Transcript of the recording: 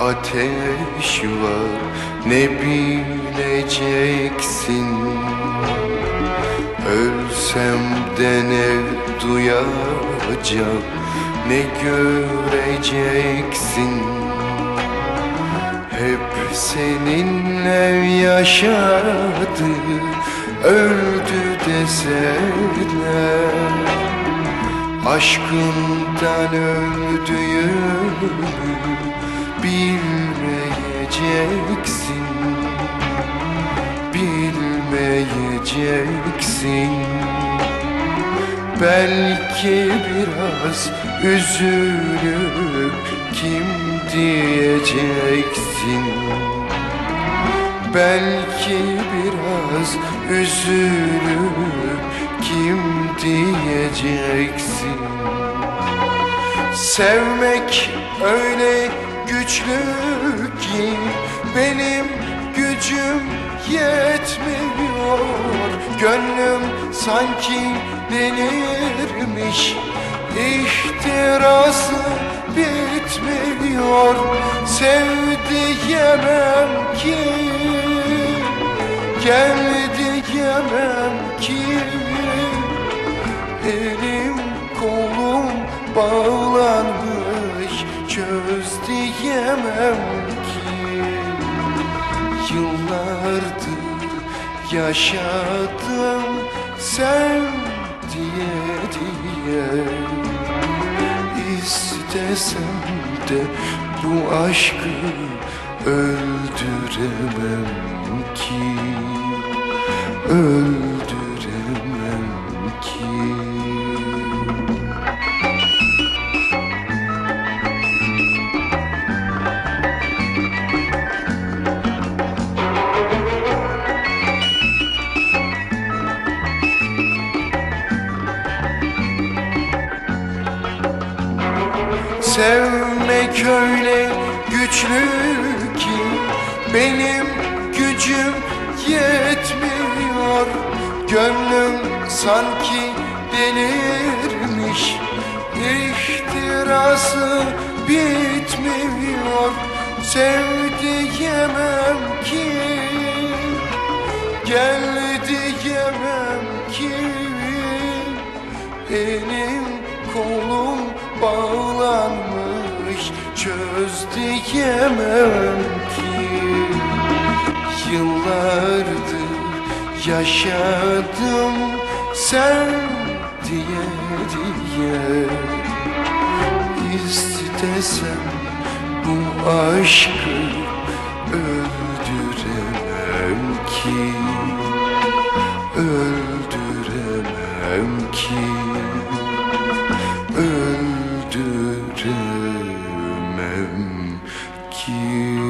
ateş var. Ne bileceksin? Ölsem de ne duyacak ne göreceksin? Hep seninle yaşadı. Öldü deseler. Aşkından öldüğümü bilmeyeceksin. Bilmeyeceksin. Belki biraz üzülüp kim diyeceksin? Belki biraz üzülüp kim diyeceksin Sevmek öyle güçlü ki benim gücüm yetmiyor. Gönlüm sanki delirmiş ihtirası bitmiyor. Sev diyemem ki Gel diyemem ki. Elim kolum bağlanmış ki Yıllardır yaşadım sen diye diye. İstesem de bu aşkı öldüremem ki. Öldüremem Sevmek öyle güçlü ki benim gücüm yetmiyor. Gönlüm sanki delirmiş ihtirası bitmiyor. Sev diyemem ki Gel diyemem ki Elim kolum bağlanmış çöz diyemem ki. Yıllardır yaşadım sen diye diye. İstesem bu aşkı öldüremem ki. Öldüremem ki. you.